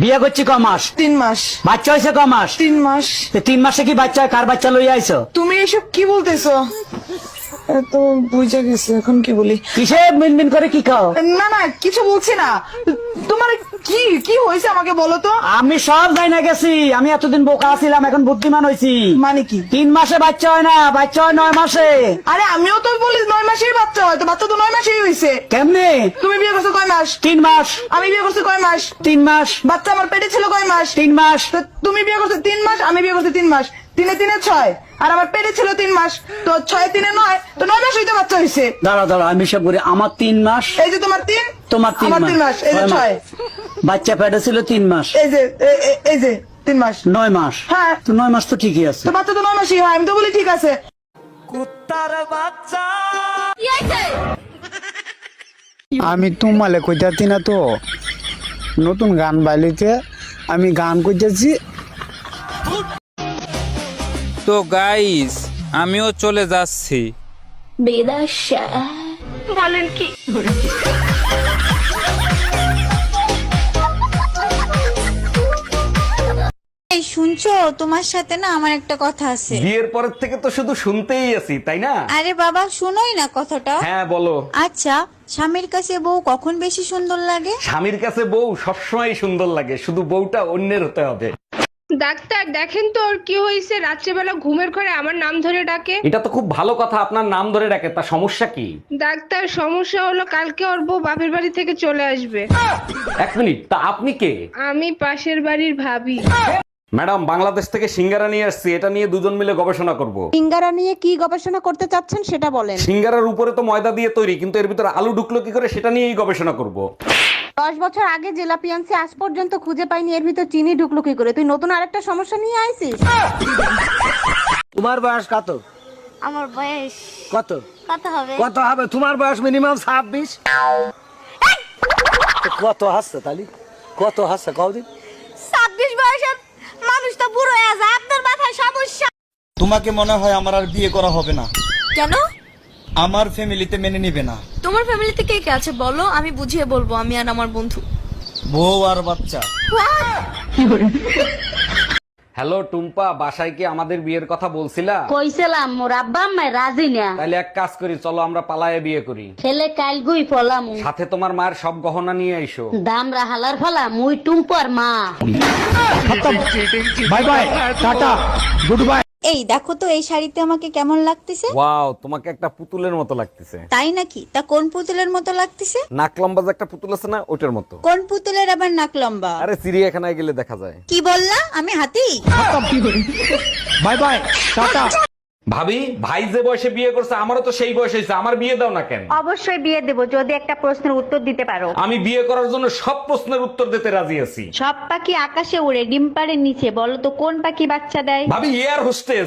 বিয়ে করছি ক মাস? তিন মাস। বাচ্চা হয়েছে ক মাস? তিন মাস। তিন মাসে কি বাচ্চা কার বাচ্চা লইয়া আইছো? তুমি এসব কি বলতেছো? তো বুঝে গেছে এখন কি বলি? কিসে মিনমিন করে কি খাও? না না কিছু বলছি না। তোমার কি কি হয়েছে আমাকে বলো তো? আমি সব যাই না গেছি। আমি এতদিন বোকা ছিলাম এখন বুদ্ধিমান হয়েছি। মানে কি? তিন মাসে বাচ্চা হয় না বাচ্চা হয় নয় মাসে। আরে আমিও তো বলি নয় মাসেই বাচ্চা হয় তো বাচ্চা তো নয় মাসেই হয়েছে। কেমনে? তুমি বিয়ে করছ কয় মাস? তিন মাস। আমি বিয়ে করছি কয় মাস? তিন মাস। বাচ্চা আমার পেটে ছিল কয় মাস? তিন মাস। তুমি বিয়ে করছ তিন মাস আমি বিয়ে করছি তিন মাস। তিনে তিনে ছয়। আর আমার পেটে ছিল তিন মাস। তো ছয় তিনে নয় তো নয় মাস হইতে বাচ্চা হয়েছে দাঁড়া দাঁড়া আমি সব করি আমার তিন মাস এই যে তোমার তিন তোমার তিন আমার তিন মাস এই যে ছয় বাচ্চা পেটে ছিল তিন মাস। এই যে এই যে তিন মাস। নয় মাস। হ্যাঁ। তো নয় মাস তো ঠিকই আছে। তো বাচ্চা তো নয় মাসই হয় আমি তো বলি ঠিক আছে। কুত্তার বাচ্চা। আমি তোমালে কইতাছি না তো নতুন গান বাইলিতে আমি গান কইতেছি তো গাইস আমিও চলে যাচ্ছি। বেদাশা বলেন কি? এই শুনছো? তোমার সাথে না আমার একটা কথা আছে। বিয়ের পরের থেকে তো শুধু শুনতেই আছি তাই না? আরে বাবা শুনোই না কথাটা। হ্যাঁ বলো। আচ্ছা স্বামীর কাছে বউ কখন বেশি সুন্দর লাগে? স্বামীর কাছে বউ সবসময় সুন্দর লাগে শুধু বউটা অন্যের হতে হবে। ডাক্তার দেখেন তো ওর কি হয়েছে। রাত্রেবেলা ঘুমের ঘরে আমার নাম ধরে ডাকে। এটা তো খুব ভালো কথা আপনার নাম ধরে ডাকে তা সমস্যা কি? ডাক্তার সমস্যা হলো কালকে ওর বউ বাপের বাড়ি থেকে চলে আসবে। এক মিনিট তা আপনি কে? আমি পাশের বাড়ির ভাবি। ম্যাডাম বাংলাদেশ থেকে সিঙ্গারা নিয়ে আসছি এটা নিয়ে দুজন মিলে গবেষণা করব। সিঙ্গারা নিয়ে কি গবেষণা করতে চাচ্ছেন সেটা বলেন। সিঙ্গারার উপরে তো ময়দা দিয়ে তৈরি কিন্তু এর ভিতরে আলু ঢুকলো কি করে সেটা নিয়েই গবেষণা করব। দশ বছর আগে জেলাপি আনছি আজ পর্যন্ত খুঁজে পাইনি এর ভিতর চিনি ঢুকলো কি করে? তুই নতুন আরেকটা সমস্যা নিয়ে আইছিস? তোমার বয়স কত? আমার বয়স কত? কত হবে? কত হবে? তোমার বয়স মিনিমাম ছাব্বিশ। কত হাসছে তালি? কত হাসছে কদিন ছাব্বিশ বয়সের মানুষ তো বুড়ো হয়ে যায় আপনার মাথায় সমস্যা। তোমাকে মনে হয় আমার আর বিয়ে করা হবে না। কেন? আমার ফ্যামিলিতে মেনে নিবে না। তোমার ফ্যামিলিতে কে কে আছে বলো? আমি বুঝিয়ে বলব আমি আর আমার বন্ধু। বউ আর বাচ্চা। হ্যালো টুম্পা বাসায় কি আমাদের বিয়ের কথা বলছিলা? কইছিলাম মোর আব্বা আম্মায় রাজি না। তাহলে এক কাজ করি চলো আমরা পালায়ে বিয়ে করি। ছেলে কাল গুই ফলাম সাথে তোমার মায়ের সব গহনা নিয়ে আইসো। দাম রাহালার ফলা মুই টুম্পর মা। Bye bye tata good bye এই দেখো তো এই শাড়িতে আমাকে কেমন লাগতেছে? ওয়াও তোমাকে একটা পুতুলের মতো লাগতেছে। তাই নাকি? তা কোন পুতুলের মতো লাগতেছে? নাক লম্বা যে একটা পুতুল আছে না ওটার মতো। কোন পুতুলের আবার নাক লম্বা? আরে চিড়িয়াখানায় গেলে দেখা যায়। কি বললা? আমি হাতি? Bye bye tata. ভাবি ভাই যে বয়সে বিয়ে করছে আমারও তো সেই বয়স হয়েছে আমার বিয়ে দাও না কেন? অবশ্যই বিয়ে দেবো যদি একটা প্রশ্নের উত্তর দিতে পারো। আমি বিয়ে করার জন্য সব প্রশ্নের উত্তর দিতে রাজি আছি। সব পাখি আকাশে উড়ে ডিম পাড়ের নিচে বলো তো কোন পাখি বাচ্চা দেয়? ভাবি এয়ার হোস্টেস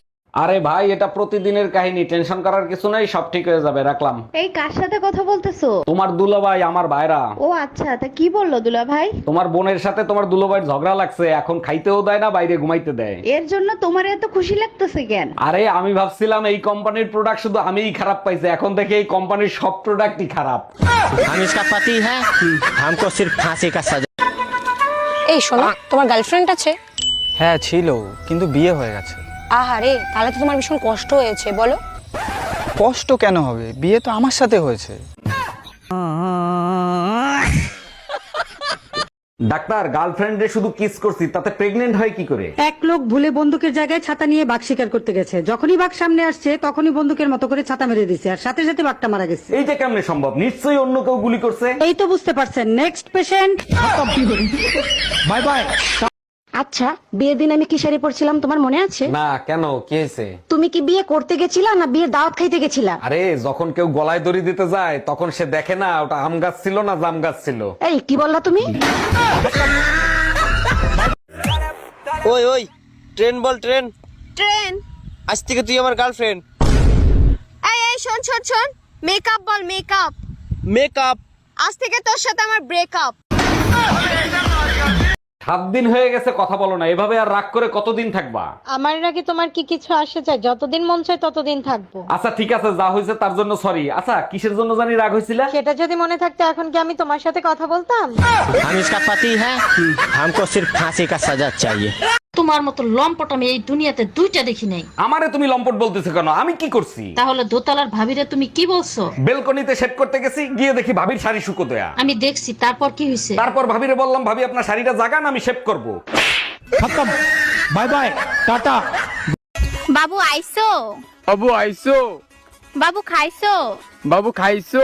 আরে ভাই এটা প্রতিদিনের কাহিনী টেনশন করার কিছু নাই সব ঠিক হয়ে যাবে রাখলাম এই কার সাথে কথা বলতেছো তোমার দুলাভাই আমার ভাইরা ও আচ্ছা তা কি বললো দুলা ভাই তোমার বোনের সাথে তোমার দুলোভাইয়ের ঝগড়া লাগছে এখন খাইতেও দেয় না বাইরে ঘুমাইতে দেয় এর জন্য তোমার এত খুশি লাগতেছে কেন আরে আমি ভাবছিলাম এই কোম্পানির প্রোডাক্ট শুধু আমিই খারাপ পাইছি এখন থেকে এই কোম্পানির সব প্রোডাক্টই খারাপ हम इसका पति है हमको सिर्फ फांसी का सजा এই শোনো তোমার গার্লফ্রেন্ড আছে হ্যাঁ ছিল কিন্তু বিয়ে হয়ে গেছে আহারে তাহলে তো তোমার ভীষণ কষ্ট হয়েছে বলো। কষ্ট কেন হবে? বিয়ে তো আমার সাথে হয়েছে। ডাক্তার গার্লফ্রেন্ডে শুধু কিস করছি তাতে প্রেগনেন্ট হয় কি করে? এক লোক ভুলে বন্দুকের জায়গায় ছাতা নিয়ে বাঘ শিকার করতে গেছে। যখনই বাঘ সামনে আসছে তখনই বন্দুকের মতো করে ছাতা মেরে দিছে আর সাথে সাথে বাঘটা মারা গেছে। এইটা কেমনে সম্ভব? নিশ্চয়ই অন্য কেউ গুলি করছে? এই তো বুঝতে পারছেন। নেক্সট পেশেন্ট বাই বাই আচ্ছা বিয়ের দিন আমি কি শাড়ি পরছিলাম তোমার মনে আছে? না কেন? কি হয়েছে? তুমি কি বিয়ে করতে গেছিলা না বিয়ের দাওয়াত খাইতে গেছিলা? আরে যখন কেউ গলায় দড়ি দিতে যায় তখন সে দেখে না ওটা আম গাছ ছিল না জাম গাছ ছিল? এই কি বললা তুমি? ওই ওই ট্রেন বল ট্রেন। ট্রেন? আজ থেকে তুই আমার গার্লফ্রেন্ড এই এই শোন শোন শোন। মেকআপ বল মেকআপ মেকআপ আজ থেকে তোর সাথে আমার ব্রেকআপ সাত দিন হয়ে গেছে কথা বলো না এভাবে আর রাগ করে কতদিন থাকবা আমার নাকি তোমার কি কিছু আসে চাই যতদিন মন চায় ততদিন থাকবো আচ্ছা ঠিক আছে যা হয়েছে তার জন্য সরি আচ্ছা কিসের জন্য জানি রাগ হয়েছিল সেটা যদি মনে থাকতো এখন কি আমি তোমার সাথে কথা বলতাম हम इसका पति है हमको सिर्फ फांसी का सजा चाहिए তোমার মতো লম্পট আমি এই দুনিয়াতে দুইটা দেখি নাই। আমারে তুমি লম্পট বলতেছো কেন? আমি কি করছি? তাহলে দোতলার ভাবিরে তুমি কি বলছো? বেলকনিতে সেট করতে গেছি গিয়ে দেখি ভাবির শাড়ি শুকো দেয়া। আমি দেখছি তারপর কি হয়েছে তারপর ভাবিরে বললাম ভাবি আপনার শাড়িটা জাগান আমি শেভ করব। খতম। Bye bye tata. বাবু আইসো। বাবু আইসো। বাবু খাইছো বাবু খাইছো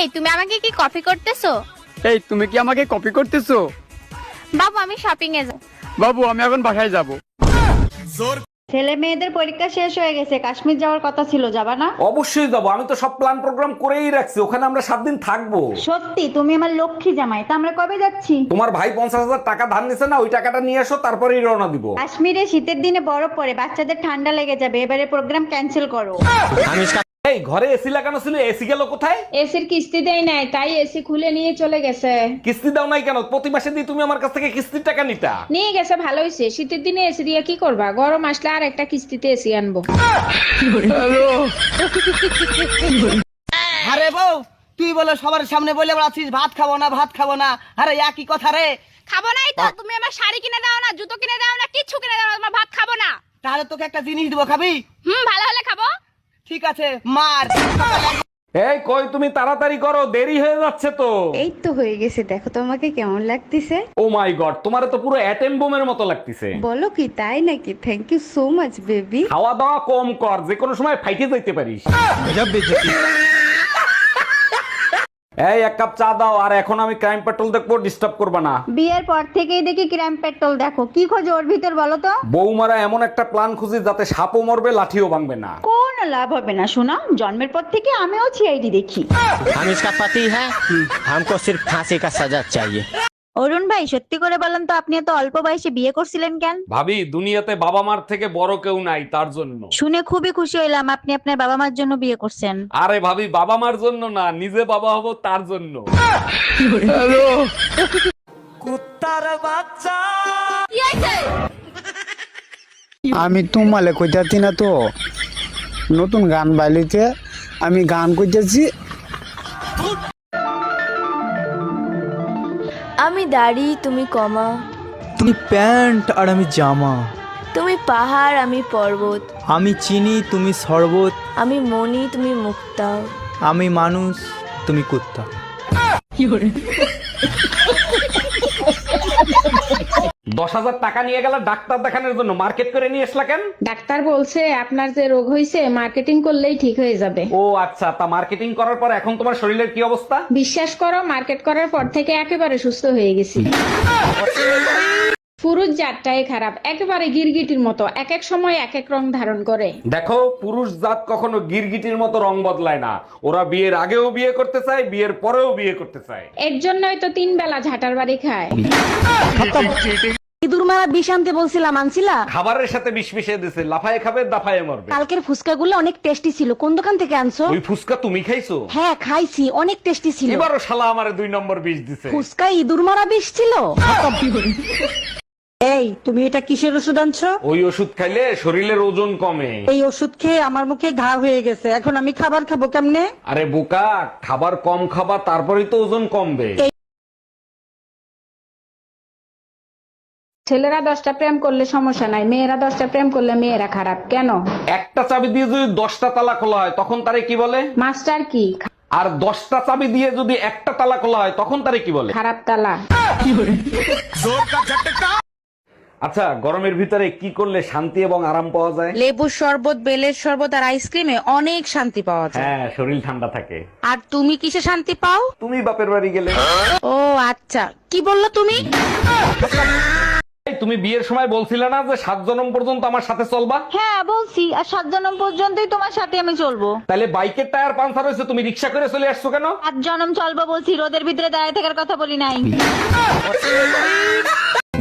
এই তুমি আমাকে কি কফি করতেছো? এই তুমি কি আমাকে কপি করতেছো? বাবু আমি শপিং এ যাব বাবু আমি এখন বাসায় যাব। ছেলে মেয়েদের পরীক্ষা শেষ হয়ে গেছে কাশ্মীর যাওয়ার কথা ছিল যাবা না? অবশ্যই যাব আমি তো সব প্ল্যান প্রোগ্রাম করেই রাখছি ওখানে আমরা সাত দিন থাকব। সত্যি তুমি আমার লক্ষ্মী জামাই তা আমরা কবে যাচ্ছি? তোমার ভাই পঞ্চাশ হাজার টাকা ধার নিছে না ওই টাকাটা নিয়ে আসো তারপরে রওনা দিব। কাশ্মীরে শীতের দিনে বরফ পরে বাচ্চাদের ঠান্ডা লেগে যাবে এবারে প্রোগ্রাম ক্যান্সেল করো। এই ঘরে এসি লাগানো ছিল এসি গেল কোথায়? এসির কিস্তি দেয় নাই তাই এসি খুলে নিয়ে চলে গেছে। কিস্তি দাও নাই কেন? প্রতি মাসে দিয়ে তুমি আমার কাছ থেকে কিস্তির টাকা নিতা। নিয়ে গেছে ভালো হয়েছে। শীতের দিনে এসি দিয়ে কি করবা? গরম আসলে আর একটা কিস্তিতে এসি আনব। আরে বউ তুই বলে সবার সামনে বলে বেড়াচ্ছিস ভাত খাব না ভাত খাব না। আরে একই কথা রে। খাব নাই তো? তুমি আমার শাড়ি কিনে দাও না জুতো কিনে দাও না কিচ্ছু কিনে দাও না তোমার ভাত খাব না। তাহলে তোকে একটা জিনিস দেবো খাবি? হুম ভালো হলে খাব। ঠিক আছে মার। এই কই তুমি তাড়াতাড়ি করো দেরি হয়ে যাচ্ছে তো। এই তো হয়ে গেছে দেখো তোমাকে কেমন লাগতেছে। ও মাই গড তোমারে তো পুরো অ্যাটেম বোমের মতো লাগতেছে। বলো কি তাই নাকি? Thank you so much baby খাওয়া দাওয়া কম কর যে কোনো সময় ফাইটে যাইতে পারিস। এই এক কাপ চা দাও আর এখন আমি ক্রাইম পেট্রোল দেখবো ডিস্টার্ব করবে না বিয়ের পর থেকেই দেখি ক্রাইম পেট্রোল দেখো কি খোঁজ ওর ভিতর বলো তো বৌমারা এমন একটা প্ল্যান খুঁজি যাতে সাপও মরবে লাঠিও ভাঙবে না কোনো লাভ হবে না শোনা জন্মের পর থেকে আমিও সিআইডি দেখি हम इसका पति है हमको सिर्फ फांसी का सजा चाहिए অরুণ ভাই সত্যি করে বলেন তো আপনি এত অল্প বয়সে বিয়ে করছিলেন কেন? ভাবি দুনিয়াতে বাবা মার থেকে বড় কেউ নাই তার জন্য। শুনে খুবই খুশি হইলাম আপনি আপনার বাবা মার জন্য বিয়ে করছেন। আরে ভাবি বাবা মার জন্য না নিজে বাবা হব তার জন্য। কি হয়েছে আমি তোমালে কইতাছি না তো নতুন গান বাইলিতে আমি গান কইতেছি আমি দাড়ি তুমি কমা। তুমি প্যান্ট আর আমি জামা। তুমি পাহাড় আমি পর্বত। আমি চিনি তুমি শরবত। আমি মনি তুমি মুক্তা। আমি মানুষ তুমি কুত্তা। দশ হাজার টাকা নিয়ে গেল ডাক্তার দেখানোর জন্য মার্কেট করে নিয়ে আসলা কেন? ডাক্তার বলছে আপনার যে রোগ হয়েছে মার্কেটিং করলেই ঠিক হয়ে যাবে। ও আচ্ছা তা মার্কেটিং করার পর এখন তোমার শরীরের কি অবস্থা? বিশ্বাস করো মার্কেট করার পর থেকে একেবারে সুস্থ হয়ে গেছি। পুরুষ জাতটাই খারাপ একেবারে গিরগিটির মতো এক এক সময় এক এক রং ধারণ করে। দেখো পুরুষ জাত কখনো গিরগিটির মতো রং বদলায় না। ওরা বিয়ের আগেও বিয়ে করতে চায় বিয়ের পরেও বিয়ে করতে চায়। এর জন্যই তো তিন বেলা ঝাটার বাড়ি খায়। ইঁদুর মারা বিষ আনতে বলছিলাম আনছিলা? খাবারের সাথে বিষ মিশিয়ে দিছে লাফায় খাবে দাফায় মরবে। কালকের ফুচকা গুলো অনেক টেস্টি ছিল। কোন দোকান থেকে আনছো? ওই ফুসকা তুমি খাইছো? হ্যাঁ খাইছি অনেক টেস্টি ছিল। এবারও শালা আমারে দুই নম্বর বিষ দিছে। ফুচকা ইঁদুর মারা বিষ ছিল? এই তুমি এটা কিসের ওষুধ আনছো? ওই ওষুধ খাইলে শরীরের ওজন কমে। এই ওষুধ খেয়ে আমার মুখে ঘা হয়ে গেছে। এখন আমি খাবার খাব কেমনে? আরে বোকা খাবার কম খাবা তারপরেই তো ওজন কমবে। ছেলেরা দশটা প্রেম করলে সমস্যা নাই মেয়েরা দশটা প্রেম করলে মেয়েরা খারাপ কেন? একটা চাবি দিয়ে যদি দশটা তালা খোলা হয় তখন তারে কি বলে? মাস্টার কি? আর দশটা চাবি দিয়ে যদি একটা তালা খোলা হয় তখন তারে কি বলে? খারাপ তালা। আচ্ছা গরমের ভিতরে কি করলে শান্তি এবং আরাম পাওয়া যায়? লেবুর শরবত বেলের শরবত আর আইসক্রিমে অনেক শান্তি পাওয়া যায়। হ্যাঁ শরীর ঠান্ডা থাকে। আর তুমি কিসে শান্তি পাও? তুমি বাপের বাড়ি গেলে। ও আচ্ছা। কি বলল তুমি? এই, তুমি বিয়ের সময় বলছিলে না যে সাত জনম পর্যন্ত আমার সাথে চলবা? হ্যাঁ বলছি আর সাত জনম পর্যন্তই তোমার সাথে আমি চলবো। তাহলে বাইকের টায়ার পাঞ্চার হয়েছে তুমি রিক্সা করে চলে আসছো কেন? সাত জনম চলবো বলছি রোদের ভিতরে দাঁড়িয়ে থাকার কথা বলি নাই।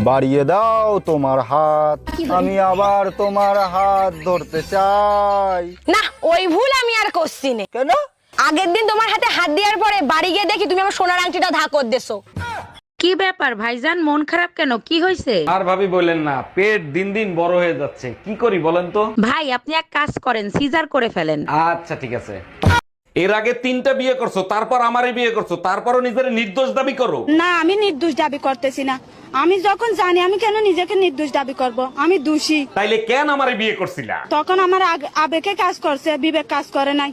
বাড়িয়ে দাও তোমার হাত আমি আবার তোমার হাত ধরতে চাই। না ওই ভুল আমি আর করছি না। কেন? আগের দিন তোমার হাতে হাত দেওয়ার পরে বাড়ি গিয়ে দেখি তুমি আমার সোনার আংটিটা ধাকর দেছো কি ব্যাপার ভাইজান? মন খারাপ কেন? কি হয়েছে আর ভাবি বললেন না পেট দিন দিন বড় হয়ে যাচ্ছে। কি করি বলেন তো? ভাই আপনি এক কাজ করেন সিজার করে ফেলেন। আচ্ছা ঠিক আছে। এর আগে তিনটা বিয়ে করছ তারপর আমারই বিয়ে করছ তারপরও নিজের নির্দোষ দাবি করো। না আমি নির্দোষ দাবি করতেছি না। আমি যখন জানি আমি কেন নিজেকে নির্দোষ দাবি করব? আমি দোষী। তাইলে কেন আমারে বিয়ে করছিলা? তখন আমার আগ- আবেগে কাজ করছে বিবেক কাজ করে নাই।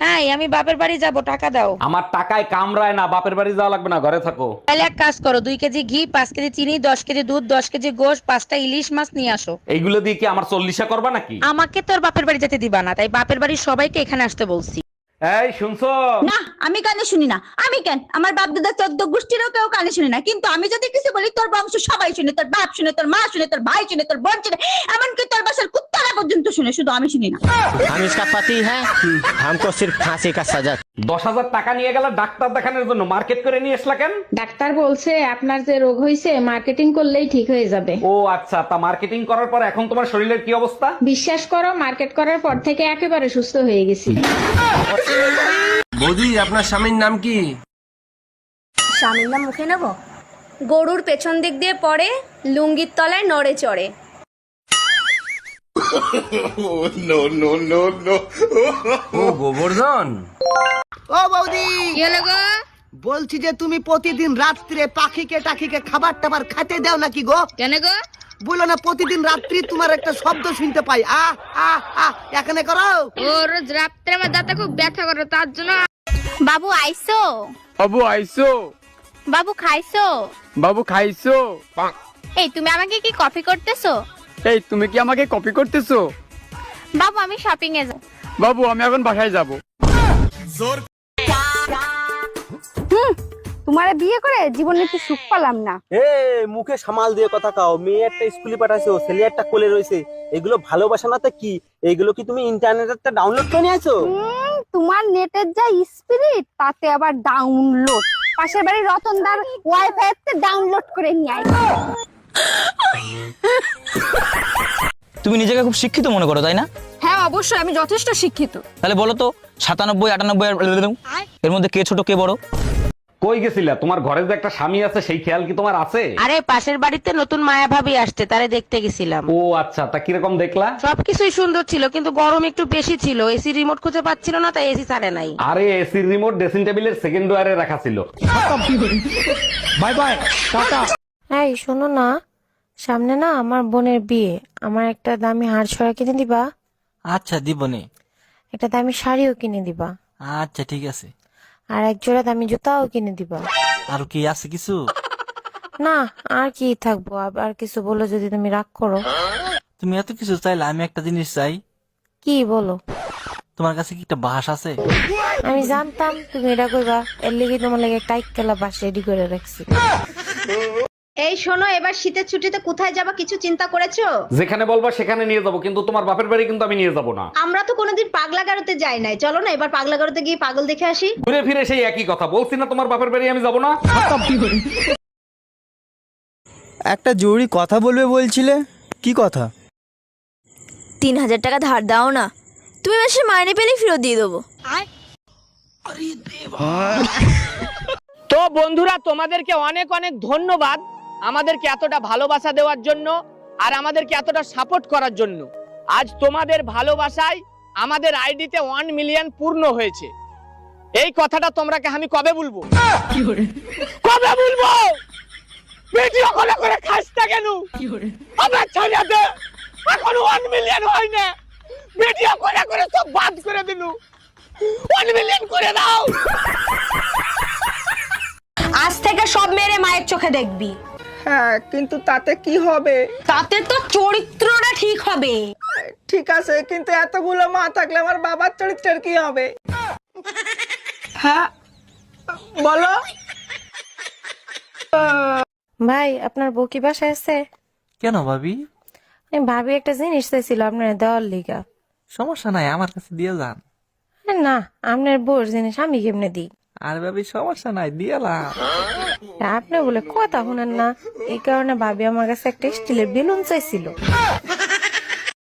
হ্যাঁ আমি বাপের বাড়ি যাব টাকা দাও। আমার টাকায় কামড়ায় না বাপের বাড়ি যাওয়া লাগবে না ঘরে থাকো। তাহলে এক কাজ করো দুই কেজি ঘি পাঁচ কেজি চিনি দশ কেজি দুধ দশ কেজি গোশ পাঁচটা ইলিশ মাছ নিয়ে আসো। এইগুলো দিয়ে কি আমার চল্লিশা করবা নাকি? আমাকে তোর বাপের বাড়ি যেতে দিবা না তাই বাপের বাড়ির সবাইকে এখানে আসতে বলছি। এই শুনছো? না আমি কানে শুনি না। আমি কেন? আমার বাপ দাদা চোদ্দ গোষ্ঠীরও কেউ কানে শুনি না। কিন্তু আমি যদি কিছু বলি তোর বংশ সবাই শুনে তোর বাপ শুনে তোর মা শুনে তোর ভাই শুনে তোর বোন শুনে এমনকি তোর বাসার কুত্তারা পর্যন্ত শুনে শুধু আমি শুনি না। আমি ইসকা পাতি হ্যাঁ? হামকো সির্ফ ফাঁসি কা সাজা। দশ হাজার টাকা নিয়ে গেলে ডাক্তার দেখানোর জন্য। মার্কেট করে নিয়ে আসলা কেন? ডাক্তার বলছে আপনার যে রোগ হয়েছে মার্কেটিং করলেই ঠিক হয়ে যাবে। ও আচ্ছা তা মার্কেটিং করার পর এখন তোমার শরীরের কি অবস্থা? বিশ্বাস করো মার্কেট করার পর থেকে একেবারে সুস্থ হয়ে গেছি। বৌদি আপনার স্বামীর নাম কি? স্বামীর নাম মুখে নেব? গরুর পেছন দিক দিয়ে পড়ে লুঙ্গির তলায় নড়ে চড়ে। ও গোবর্ধন। ও বৌদি। কি হলো গো? বলছি যে তুমি প্রতিদিন রাত্রে পাখিকে টাখিকে খাবার টাবার খেতে দাও নাকি গো? কেন গো? বলো না প্রতিদিন রাত্রি তোমার একটা শব্দ শুনতে পাই। আ আ আ এখানে করো। ও রোজ রাত্রে আমার দাঁতে খুব ব্যথা করে তার জন্য বাবু আইসো। বাবু আইসো। বাবু খাইছো বাবু খাইছো এই তুমি আমাকে কি কপি করতেছো? এই তুমি কি আমাকে কপি করতেছো? বাবু আমি শপিং এ যাব। বাবু আমি এখন বাসায় যাব। তোমারে বিয়ে করে জীবনে কি সুখ পেলাম না। এ মুখে সামাল দিয়ে কথা কাও। মেয়ে একটা স্কুলে পাঠাইছো ছেলে একটা কোলে রয়েছে। এগুলো ভালোবাসা না তো কি? এগুলো কি তুমি ইন্টারনেটে ডাউনলোড করে নিয়েছো? তোমার নেটের যা স্পিরিট তাতে আবার ডাউনলোড পাশের বাড়ির রতনদার ওয়াইফাই তে ডাউনলোড করে নিয়ে আই তুমি নিজেকে খুব শিক্ষিত মনে করো তাই না? হ্যাঁ অবশ্যই আমি যথেষ্ট শিক্ষিত। তাহলে বলো তো সাতানব্বই আটানব্বই এর মধ্যে কে ছোট কে বড়? কই গেছিলা? তোমার ঘরে যে একটা স্বামী আছে সেই খেয়াল কি তোমার আছে? আরে পাশের বাড়িতে নতুন মায়া ভাবি আসছে তারে দেখতে গেছিলাম। ও আচ্ছা তা কীরকম দেখলা? সবকিছুই সুন্দর ছিল কিন্তু গরম একটু বেশি ছিল। এসি রিমোট খুঁজে পাচ্ছিল না তাই এসি ছাড়ে নাই। আরে এসির রিমোট ড্রেসিং টেবিলের সেকেন্ড ওয়ারে রাখা ছিল। Bye bye tata. এই শোনো না। সামনে না আমার বোনের বিয়ে। আমার একটা দামি হাড় ছড়া কিনে দিবা। আচ্ছা দিবনে। একটা দামি শাড়িও কিনে দিবা। আচ্ছা ঠিক আছে। আর এক জোড়া দামি জুতাও কিনে দিবা। আর কি আছে কিছু? না আর কি থাকব? আর কিছু বলো যদি তুমি রাগ করো। তুমি এত কিছু চাইলে আমি একটা জিনিস চাই। কি বলো? তোমার কাছে কি একটা বাস আছে? আমি জানতাম তুমি এটা কইবা। এর লিগে তোমার লাগে টাইট কেলা বাস রেডি করে রাখছি। এই শোনো এবার শীতের ছুটিতে কোথায় যাবা কিছু চিন্তা করেছ? যেখানে বলবা সেখানে নিয়ে যাব কিন্তু তোমার বাপের বাড়ি কিন্তু আমি নিয়ে যাব না। আমরা তো কোনোদিন পাগলা গারোতে যাই নাই। চলো না এবার পাগলা গারোতে গিয়ে পাগল দেখে আসি। ঘুরে ফিরে সেই একই কথা বলছি না তোমার বাপের বাড়ি আমি যাব না। একটা জরুরি কথা বলবে বলছিলে? কি কথা? তিন হাজার টাকা ধার দাও না। তুমি মাসে মাইনে পেলে ফেরত দিয়ে দেবো। তো বন্ধুরা তোমাদেরকে অনেক অনেক ধন্যবাদ। আমাদেরকে এতটা ভালোবাসা দেওয়ার জন্য আর আমাদেরকে এতটা সাপোর্ট করার জন্য। আজ তোমাদের ভালোবাসায় আমাদের আইডিতে ওয়ান মিলিয়ন পূর্ণ হয়েছে। এই কথাটা তোমরাকে আমি কবে বলব? কবে বলব? ভিডিও কলে করে খাস না কেন আমার ছেলেতে এখন ওয়ান মিলিয়ন হয় না। ভিডিও করে করে সব বাদ করে দিলু। ওয়ান মিলিয়ন করে দাও। আজ থেকে সব মেরে মায়ের চোখে দেখবি। হ্যাঁ কিন্তু তাতে কি হবে? তাতে তো চরিত্রটা ঠিক হবে। ঠিক আছে কিন্তু এতগুলো মা থাকলে আমার বাবার চরিত্রের কি হবে? হ্যাঁ বলো। ভাই আপনার বউ কি বাসায় আছে? কেন ভাবি? আমি ভাবি একটা জিনিস চাইছিল আপনার দেওয়ার লিগা। সমস্যা নাই আমার কাছে দিয়ে যান। না আপনার বউর জিনিস আমি কেমনে দিই? আর ভাবি, সমস্যা নাই দিয়েলাম আপনি বলে কথা শুনেন না। এই কারণে ভাবি আমার কাছে একটা স্টিলের বেলুন চাইছিল।